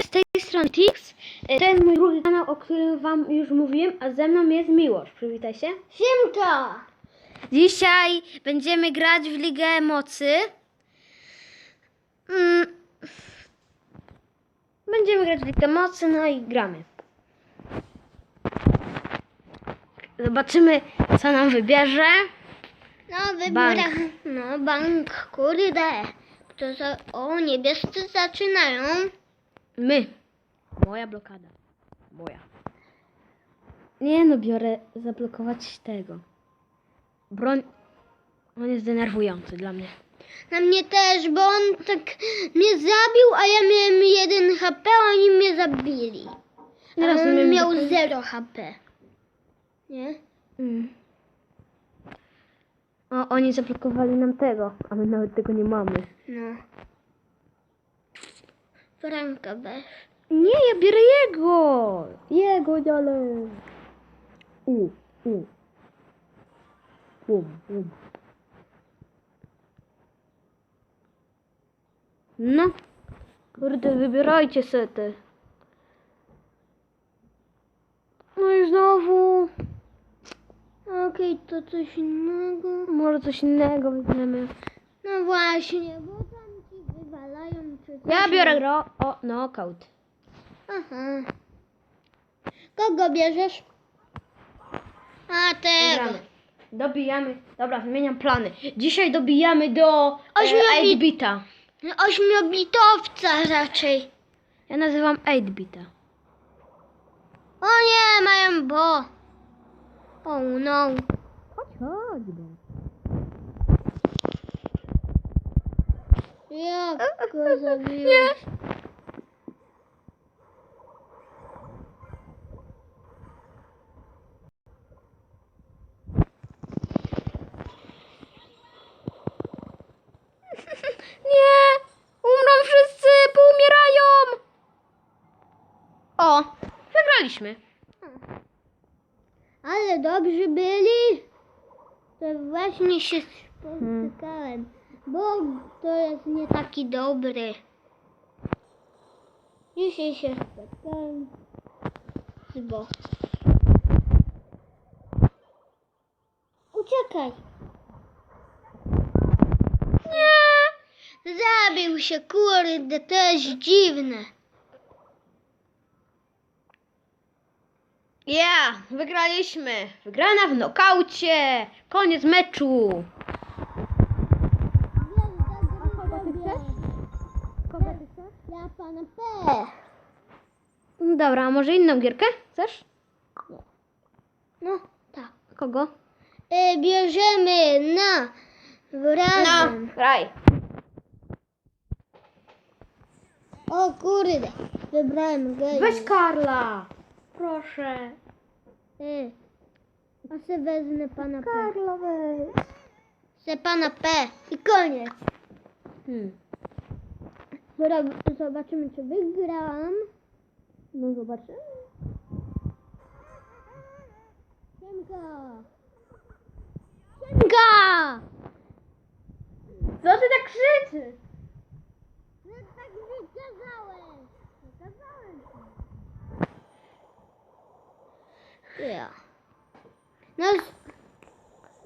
z tej strony Tix. E, To jest mój drugi kanał, o którym wam już mówiłem, a ze mną jest Miłosz. Przywitaj się. Siemka! Dzisiaj będziemy grać w Ligę Mocy. Mm. Będziemy grać w Ligę Mocy, no i gramy. Zobaczymy, co nam wybierze. No wybieram. Bank. No bank, kurde. To za... O, niebiescy zaczynają. My. Moja blokada. Moja. Nie no, biorę zablokować tego. Broń. On jest denerwujący dla mnie. Na mnie też, bo on tak mnie zabił, a ja miałem jeden HP, a oni mnie zabili. Teraz on umiem miał do- zero HP. Nie? Mm. O, oni zablokowali nam tego, a my nawet tego nie mamy. No. Franka weź. Nie, ja biorę jego! Jego dalej! U, u. Um, um. No. Kurde, wybierajcie sety. No i znowu. Okej, to coś innego. Może coś innego weźmiemy. No właśnie, bo tam ci wywalają. Ja biorę gro... O, knockout. Aha. Kogo bierzesz? A tego. Gramy. Dobijamy. Dobra, zmieniam plany. Dzisiaj dobijamy do Ośmiobi- 8-bita. Ośmiobitowca raczej. Ja nazywam 8-bita. O nie, mają bo. Oh no. Chodź, chodź, bo. Jak go zabiłeś? Nie! Umrą wszyscy, poumierają! O, wygraliśmy. Ale dobrzy byli. To właśnie się spotykałem. Bo to jest nie taki dobry. Dzisiaj się spotkałem z. Uciekaj. Nie! Zabił się, kurde, to jest dziwne. Ja, wygraliśmy. Wygrana w nokaucie. Koniec meczu. Pana P. Dobra, a może inną gierkę? Chcesz? No, tak. Kogo? E, bierzemy na razem. No, graj. O kurde, wybrałem geju. Weź Karla. Proszę. E, a se wezmę pana P. Karla weź. Se pana P. I koniec. Hmm. Dobra, zobaczymy, czy wygram. No zobaczymy. Siemka. Siemka! Co ty tak krzyczysz? No tak wykazałem. Wykazałem się. Ja. No.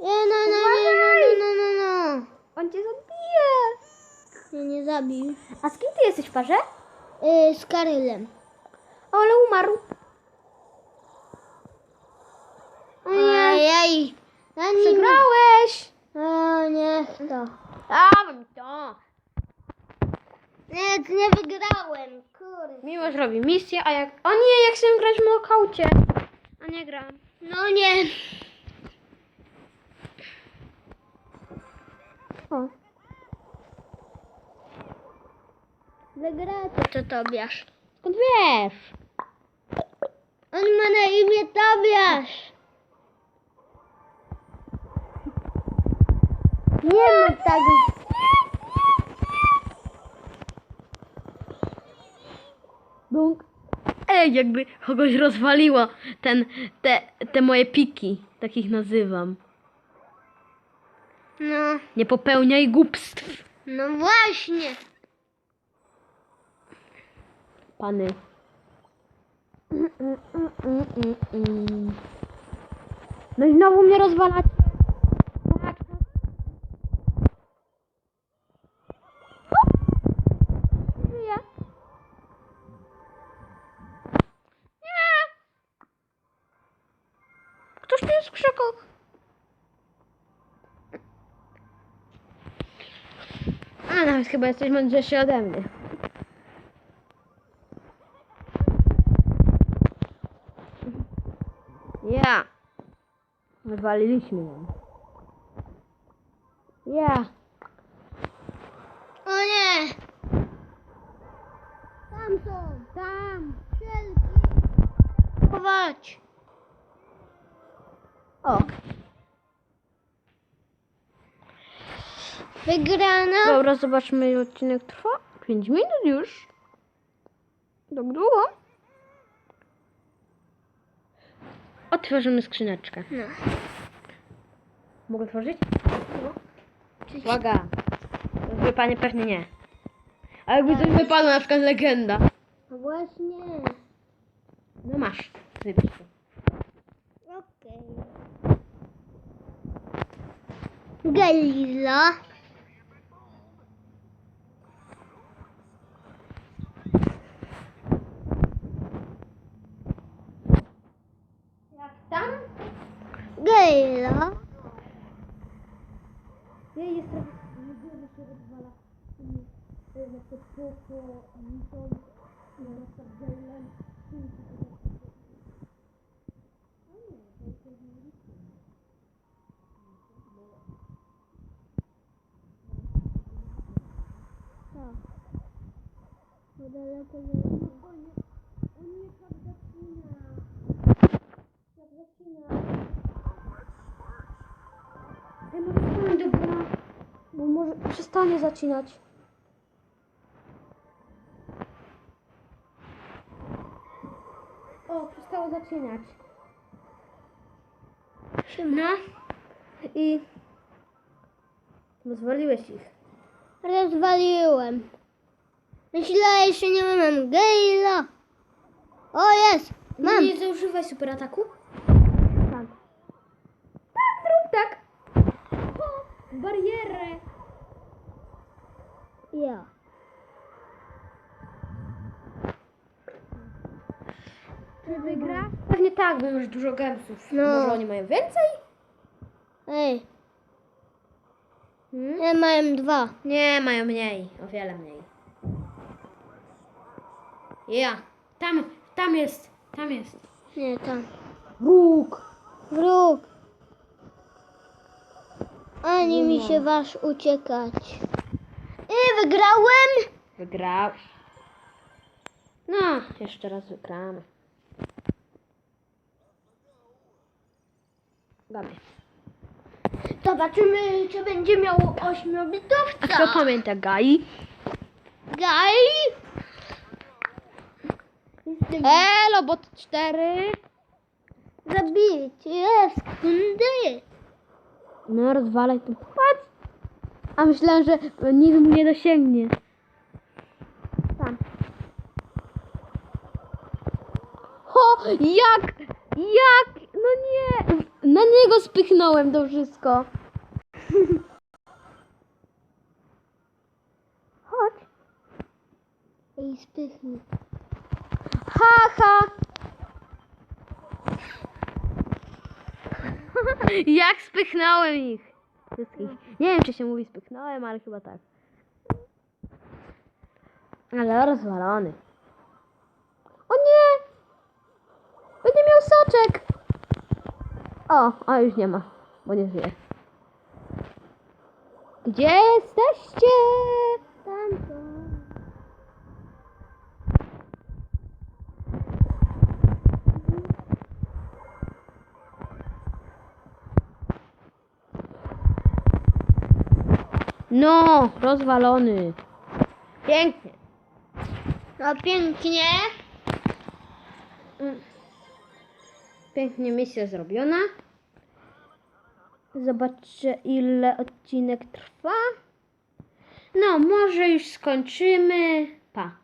Nie, no, no, nie, no, no, no, no, no. On cię zabije. Nie, nie zabił. A z kim ty jesteś w parze? Y, z Karylem. Ale umarł. Ojej. Ja nie, Przegrałeś. o, nie to. Dawaj to. Nie, nie wygrałem. Kurde. Miłość robi misję, a jak... O nie, jak chcę grać w nokaucie. A nie gram. No nie. O. Wygracie to Tobiasz. Skąd wiesz? On ma na imię Tobiasz. Nie ma tak. Bąk. Ej, jakby kogoś rozwaliło ten, te, te moje piki. Takich nazywam. No, Nie popełniaj głupstw. no właśnie. Pany. No i znowu mnie rozwalacie. Ktoś w chyba jesteś mądrzejszy ode mnie. Ja. Wywaliliśmy ją. Ja. O nie! Tam są! Tam! Wszelki! Chować! O. Wygrana! Dobra, zobaczmy ile odcinek trwa. 5 minut już. Tak długo. Otworzymy skrzyneczkę. No. Mogę otworzyć? Cześć. Uwaga. Wypanie pewnie nie. A jakby coś wypadło, na przykład legenda. No właśnie. No masz. Wybierz to. Okej. Galila. Galila. Ja jest trochę... Nie wiem, że się rozwala. Na to poko, to... Na to gelen. Tak. Bo daleko nie On przestanie zacinać. O, przestało zacinać. No. I... Rozwaliłeś ich. Rozwaliłem. Myślałem, że nie mam Gejla. O, jest! Mam! Nie zużywaj super ataku? Tak. Tak, zrób tak. O, barierę. Ja. Czy wygra? Pewnie tak, bo masz dużo gemsów. No. Może oni mają więcej? Ej, Hmm? ja mam dwa. Nie, mają mniej. O wiele mniej. Ja. Tam, tam jest. Tam jest. Nie, tam. Róg. Wróg. Ani mi się wasz uciekać. Wygrałem! Wygrałeś. No, jeszcze raz wygramy. Dobra. Zobaczymy, czy będzie miał A kto ośmiobitowca. pamięta Gai? Gaj! Elo, bot 4. Zabić jest kundy. No, rozwalaj tu. Patrz. A myślałem, że nic mu nie dosięgnie. Tam. Ho, jak? Jak? No nie. Na niego spychnąłem to wszystko. Chodź. I spychnij. Ha, ha. Jak spychnąłem ich. Wszystkich. Nie wiem, czy się mówi spychnąłem, ale chyba tak. Ale rozwalony. O nie! Będzie miał soczek! O, a już nie ma, bo nie żyje. Gdzie jesteście? Tam to. No, rozwalony. Pięknie. No pięknie. Pięknie misja zrobiona. Zobaczcie ile odcinek trwa. No, może już skończymy. Pa.